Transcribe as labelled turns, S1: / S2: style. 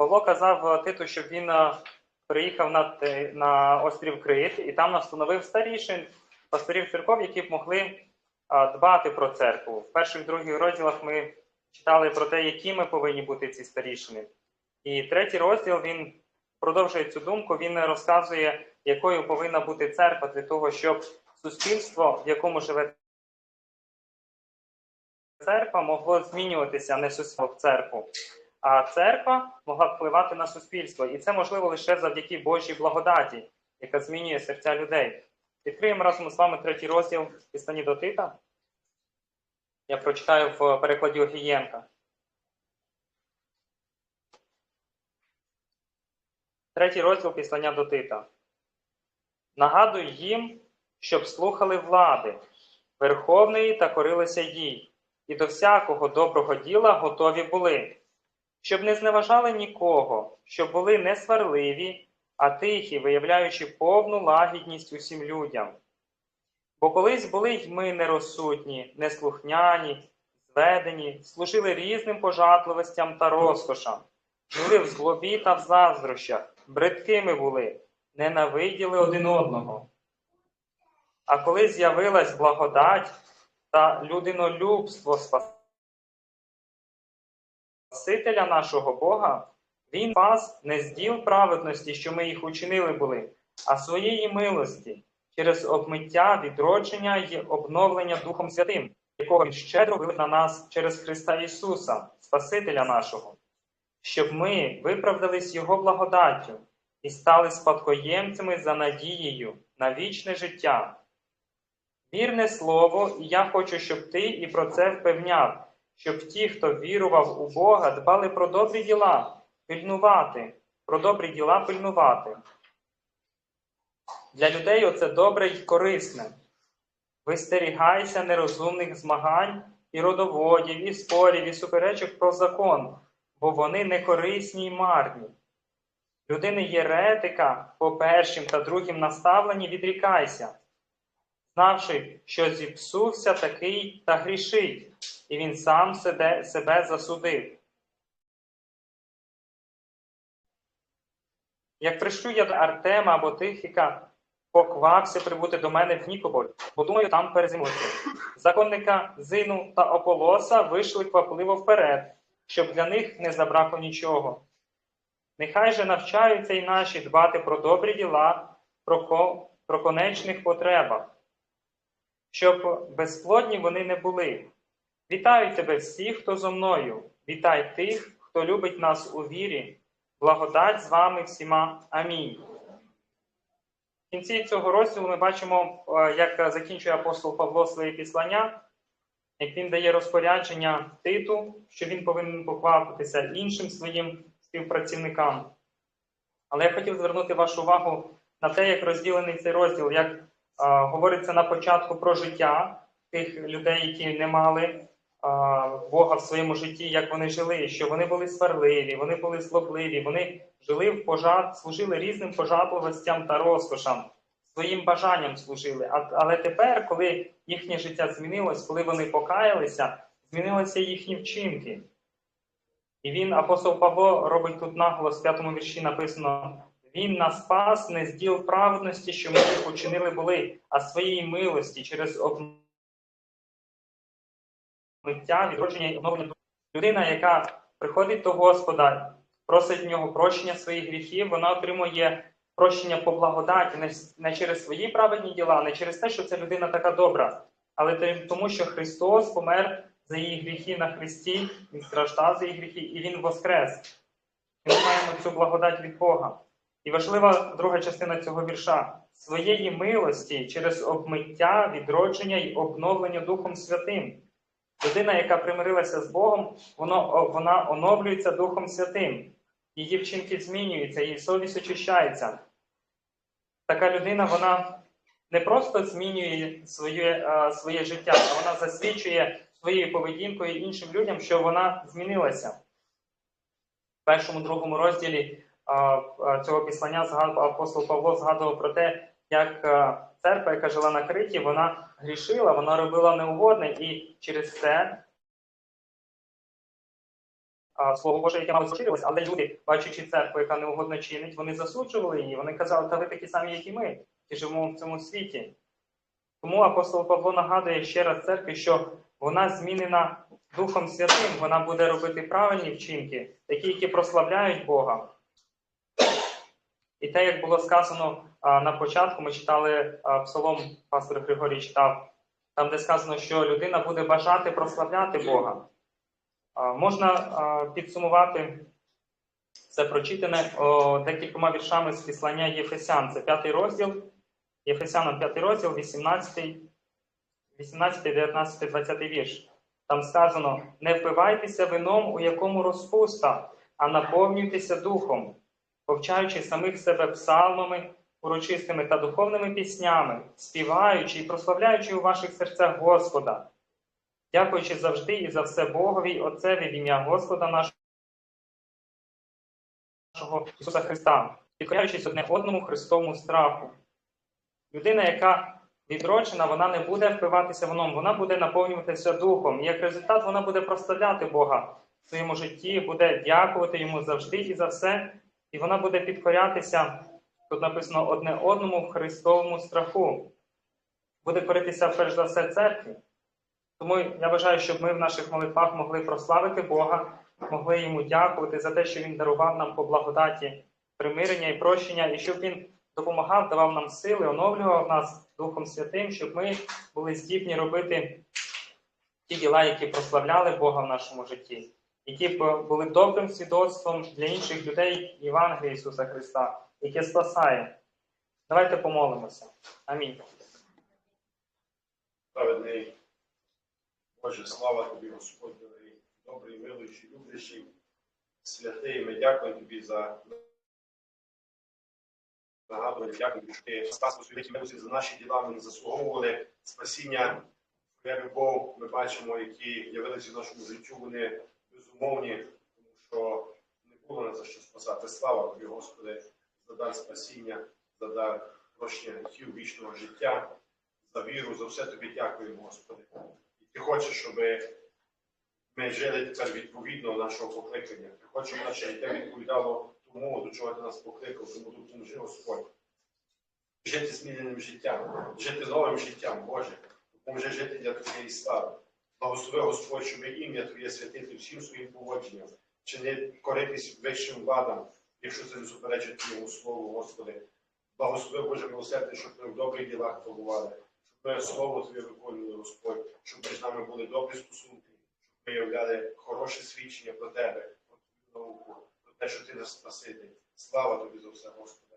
S1: Павло казав Титу, щоб він е, приїхав на, на острів Крит і там настановив старішин пасторів церков, які б могли е, дбати про церкву. В перших других розділах ми читали про те, які ми повинні бути ці старішини. І третій розділ він продовжує цю думку. Він розказує, якою повинна бути церква для того, щоб суспільство, в якому живе церква, могло змінюватися, а не суспільство в церкву. А церква могла впливати на суспільство. І це можливо лише завдяки Божій благодаті, яка змінює серця людей. Відкриємо разом з вами третій розділ післані до Тита. Я прочитаю в перекладі Огієнка. Третій розділ післання до Тита. Нагадуй їм, щоб слухали влади, верховної та корилися їй, і до всякого доброго діла готові були, щоб не зневажали нікого, щоб були не сварливі, а тихі, виявляючи повну лагідність усім людям. Бо колись були й ми нерозсудні, неслухняні, зведені, служили різним пожатливостям та розкошам, жили в злобі та в заздрощах, бридкими були, ненавиділи один одного. А коли з'явилась благодать та людинолюбство Спасителя нашого Бога, Він вас не з діл праведності, що ми їх учинили були, а своєї милості через обмиття, відродження і обновлення Духом Святим, якого Він щедро вилив на нас через Христа Ісуса, Спасителя нашого, щоб ми виправдались Його благодаттю і стали спадкоємцями за надією на вічне життя. Вірне слово, і я хочу, щоб ти і про це впевняв, щоб ті, хто вірував у Бога, дбали про добрі діла, пильнувати, про добрі діла пильнувати. Для людей оце добре й корисне. Вистерігайся нерозумних змагань і родоводів, і спорів, і суперечок про закон, бо вони не корисні й марні. Людини єретика по першим та другим наставленні відрікайся, знавши, що зіпсувся такий та грішить, і він сам себе, себе засудив. Як прийшлю я до Артема або Тихіка, поквався прибути до мене в Нікополь, бо думаю там перезимувати. Законника Зину та Ополоса вийшли квапливо вперед, щоб для них не забракло нічого. Нехай же навчаються й наші дбати про добрі діла, про, ко... про конечних потребах, щоб безплодні вони не були. Вітаю тебе всіх, хто зо мною. Вітай тих, хто любить нас у вірі. Благодать з вами всіма. Амінь. В кінці цього розділу ми бачимо, е, як закінчує апостол Павло своє післання, як він дає розпорядження Титу, що він повинен поквапитися іншим своїм співпрацівникам. Але я хотів звернути вашу увагу на те, як розділений цей розділ, як е, говориться на початку про життя тих людей, які не мали а, Бога в своєму житті, як вони жили, що вони були сварливі, вони були злобливі, вони жили в пожат, служили різним пожатливостям та розкошам, своїм бажанням служили. Але тепер, коли їхнє життя змінилось, коли вони покаялися, змінилися їхні вчинки. І він, апостол Павло, робить тут наголос в п'ятому вірші написано: Він нас спас не з діл праведності, що ми їх учинили були, а своєї милості через обмеження миття, відродження і оновлення. Людина, яка приходить до Господа, просить в нього прощення своїх гріхів, вона отримує прощення по благодаті, не, через свої праведні діла, не через те, що ця людина така добра, але тому, що Христос помер за її гріхи на Христі, Він страждав за її гріхи, і Він воскрес. Ми маємо цю благодать від Бога. І важлива друга частина цього вірша своєї милості через обмиття, відродження і обновлення Духом Святим. Людина, яка примирилася з Богом, воно, вона оновлюється Духом Святим. Її вчинки змінюються, її совість очищається. Така людина, вона не просто змінює своє, е, своє життя, а вона засвідчує своєю поведінкою іншим людям, що вона змінилася. В першому другому розділі е, е, цього післання апостол Павло згадував про те, як е, церква, яка жила на Криті, вона грішила, вона робила неугодне, і через це Слово Боже, яке мало заширилось, але люди, бачачи церкву, яка неугодно чинить, вони засуджували її. Вони казали, та ви такі самі, як і ми, які живемо в цьому світі. Тому апостол Павло нагадує ще раз церкві, що вона змінена Духом Святим, вона буде робити правильні вчинки, такі, які прославляють Бога. І те, як було сказано на початку, ми читали псалом, пастор Григорій читав, там, де сказано, що людина буде бажати прославляти Бога. Можна підсумувати це прочитане декількома віршами з післання Єфесян. Це п'ятий розділ, Єфесянам п'ятий розділ, 18, 18, 19, 20 вірш. Там сказано: не впивайтеся вином, у якому розпуста, а наповнюйтеся духом, повчаючи самих себе псалмами, урочистими та духовними піснями, співаючи і прославляючи у ваших серцях Господа, дякуючи завжди і за все Богові й Отцеві в ім'я Господа нашого Ісуса Христа, підкоряючись одне одному Христовому страху. Людина, яка відроджена, вона не буде впиватися вином, вона буде наповнюватися духом. І як результат, вона буде прославляти Бога в своєму житті, буде дякувати йому завжди і за все, і вона буде підкорятися, тут написано одне одному в Христовому страху. Буде коритися перш за все церкві. Тому я бажаю, щоб ми в наших молитвах могли прославити Бога, могли йому дякувати за те, що Він дарував нам по благодаті примирення і прощення, і щоб Він допомагав, давав нам сили, оновлював нас Духом Святим, щоб ми були здібні робити ті діла, які прославляли Бога в нашому житті, які були добрим свідоцтвом для інших людей Євангелія Ісуса Христа, яке спасає. Давайте помолимося. Амінь.
S2: Праведний Боже, слава тобі, Господь, добрий, милуючий, люблячий, святий. Ми дякуємо тобі за нагадування, дякуємо, що ти святій милості за наші діла, ми не заслуговували спасіння. Твоя любов, ми бачимо, які явилися в нашому життю, вони безумовні, тому що не було на за що спасати. Слава тобі, Господи, за дар спасіння, за дар прощення гріхів вічного життя, за віру, за все тобі дякуємо, Господи. І ти хочеш, щоб ми жили тепер відповідно нашого покликання. Ти хочеш, щоб наше життя відповідало тому, до чого ти нас покликав, тому допоможи Господь. Жити зміненим життям, жити новим життям, Боже. Допоможи жити для Твоєї слави. Благослови Господь, щоб ім'я Твоє святити всім своїм поводженням, чи не коритись вищим владам, якщо це не суперечить Його Слову, Господи. Благослови Боже милосердя, щоб ми в добрих ділах побували, щоб ми слово Твоє виконували, Господь, щоб між нами були добрі стосунки, щоб ми являли хороше свідчення про Тебе, про Твою науку, про те, що Ти нас спаситель. Слава Тобі за все, Господи.